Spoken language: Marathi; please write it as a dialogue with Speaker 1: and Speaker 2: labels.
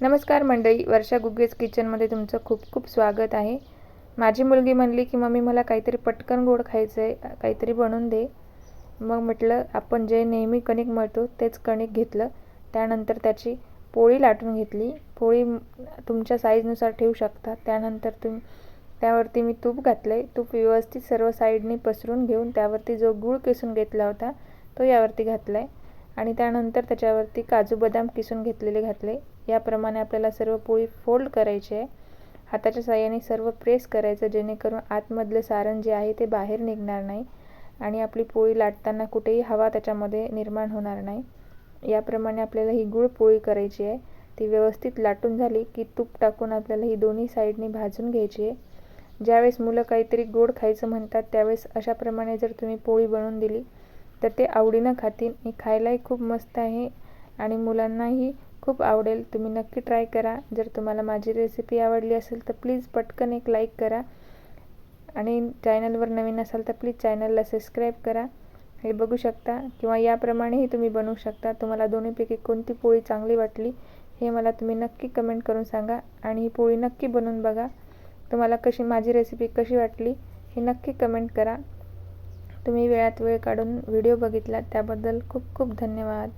Speaker 1: नमस्कार मंडळी वर्षा गुग्गेज किचनमध्ये तुमचं खूप खूप स्वागत आहे. माझी मुलगी म्हणली की मम्मी मला काहीतरी पटकन गोड खायचं आहे काहीतरी बनवून दे. मग म्हटलं आपण जे नेहमी कणिक मळतो तेच कणिक घेतलं. त्यानंतर त्याची पोळी लाटून घेतली. पोळी तुमच्या साईजनुसार ठेवू शकता. त्यानंतर तुम त्यावरती मी तूप घातलं आहे तूप व्यवस्थित सर्व साईडनी पसरून घेऊन त्यावरती जो गूळ किसून घेतला होता तो यावरती घातला आहे आणि त्यानंतर त्याच्यावरती काजू बदाम किसून घेतलेले घातले. याप्रमाणे आपल्याला सर्व पोळी फोल्ड करायची आहे. हाताच्या साह्याने सर्व प्रेस करायचं जेणेकरून आतमधलं सारण जे आहे ते बाहेर निघणार नाही आणि आपली पोळी लाटताना कुठेही हवा त्याच्यामध्ये निर्माण होणार नाही. याप्रमाणे आपल्याला ही गुळ पोळी करायची आहे. ती व्यवस्थित लाटून झाली की तूप टाकून आपल्याला ही दोन्ही साईडने भाजून घ्यायची आहे. ज्यावेळेस मुलं काहीतरी गोड खायचं म्हणतात त्यावेळेस अशाप्रमाणे जर तुम्ही पोळी बनवून दिली तर ते आवडीनं खातील. हे खायलाही खूप मस्त आहे आणि मुलांनाही खूप आवडेल. तुम्ही नक्की ट्राय करा. जर तुम्हाला माझी रेसिपी आवडली असेल तर प्लीज पटकन एक लाईक करा. आणि चॅनलवर नवीन असाल तर प्लीज चॅनलला सबस्क्राईब करा. हे बघू शकता. किंवा याप्रमाणेही तुम्ही बनवू शकता. तुम्हाला दोन्हीपैकी कोणती पोळी चांगली वाटली हे मला तुम्ही नक्की कमेंट करून सांगा. आणि ही पोळी नक्की बनवून बघा. तुम्हाला कशी माझी रेसिपी कशी वाटली हे नक्की कमेंट करा. तुम्ही वेळात वेळ काढून व्हिडिओ बघितला त्याबद्दल खूप खूप धन्यवाद.